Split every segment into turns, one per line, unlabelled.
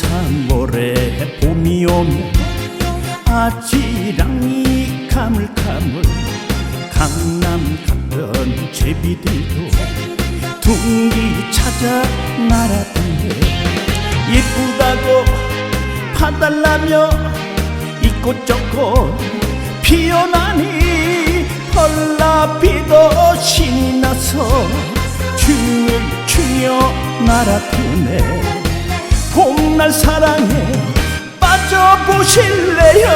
산모래 봄이 오면 아지랑이 가물가물 강남 가면 제비들도 둥기 찾아 날아던데 예쁘다고 파달라며 이꽃 저꽃 피어나니 헐라비도 신이 나서 춤을 추며 날아드네 날 사랑에 빠져보실래요?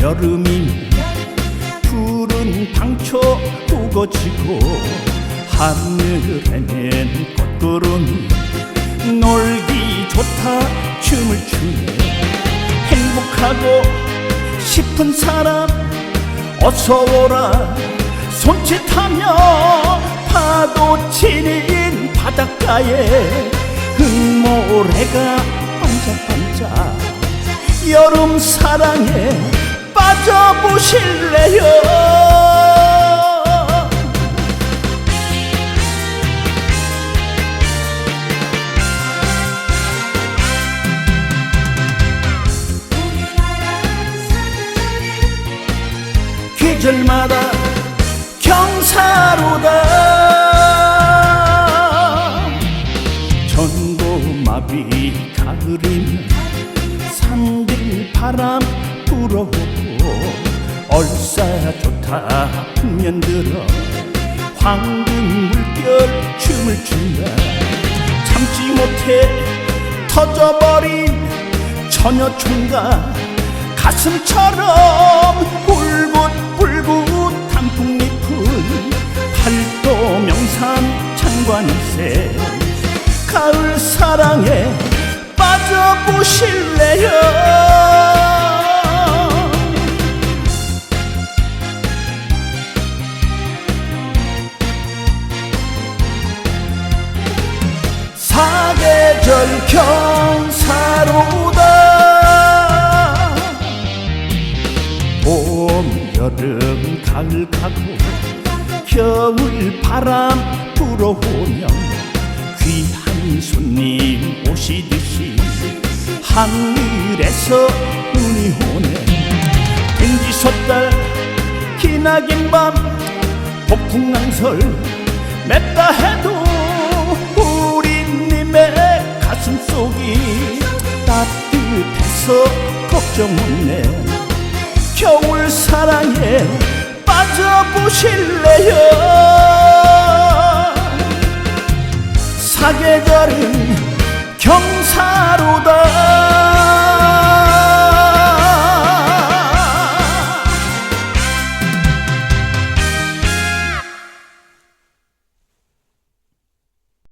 여름이면 푸른 방초 우거지고 하늘에는 꽃구름이 놀기 좋다 춤을 추네 행복하고 싶은 사람 어서 오라. 손짓하며 파도 치는 바닷가에 흙모래가 반짝반짝. 여름 사랑에 빠져보실래요 계절마다 경사로다. 전고마비 가을이면 산들 바람 불어오고 얼싸 좋다 풍년 들어. 황금 물결 춤을 춘다. 참지 못해 터져버린 처녀 총각 가슴처럼 불긋 관일세. 가을 사랑에 빠져보실래요? 사계절 경사로다. 봄, 여름, 가을 가고 겨울 바람 불어오면 귀한 손님 오시듯이 하늘에서 눈이 오네. 등지 섰달 기나긴 밤 폭풍낭설 맵다 해도 우리님의 가슴속이 따뜻해서 걱정 없네. 겨울 사랑에 빠져보실래요? 사계절은 경사로다.